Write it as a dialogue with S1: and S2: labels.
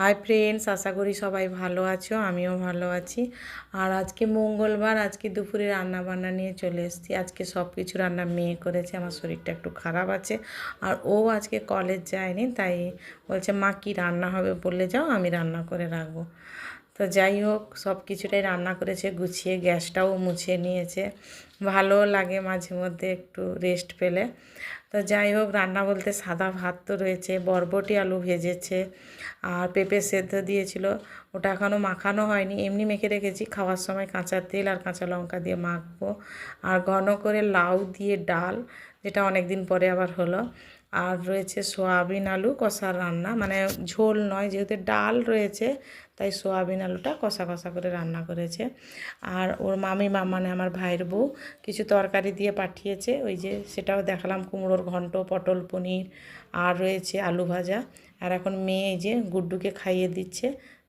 S1: Hi friends আশা করি সবাই ভালো আছো, আমিও ভালো আছি। আর আজকে মঙ্গলবার, আজকে দুপুরে রান্না বান্না নিয়ে চলে এসেছি। আজকে সব কিছু রান্না মেয়ে করেছে, আমার শরীরটা একটু খারাপ আছে। আর ও আজকে কলেজ যায়নি, তাই বলছে, মা, কি রান্না হবে বলে যাও, আমি রান্না করে রাখব। তো যাই হোক, সব কিছুটাই রান্না করেছে, গুছিয়ে গ্যাসটাও মুছে নিয়েছে। ভালো লাগে মাঝে মধ্যে একটু রেস্ট পেলে। তো যাই হোক, রান্না বলতে সাদা ভাত তো রয়েছে, বরবটি আলু ভেজেছে আর পেঁপে সেদ্ধ দিয়েছিল। ওটা এখনও মাখানো হয়নি, এমনি মেখে রেখেছি। খাওয়ার সময় কাঁচা তেল আর কাঁচা লঙ্কা দিয়ে মাখবো। আর ঘন করে লাউ দিয়ে ডাল, যেটা অনেক দিন পরে আবার হলো। আর রয়েছে সোয়াবিন আলু, কষা রান্না। মানে ঝোল নয়, যেহেতু ডাল রয়েছে, তাই সোয়াবিন আলুটা কষা কষা করে রান্না করেছে। আর ওর মামি মা মানে আমার ভাইয়ের বউ কিছু তরকারি দিয়ে পাঠিয়েছে। ওই যে সেটাও দেখালাম, কুমড়োর ঘন্ট, পটল পনির, আর রয়েছে আলু ভাজা। আর এখন মেয়ে যে গুড্ডুকে খাইয়ে দিচ্ছে।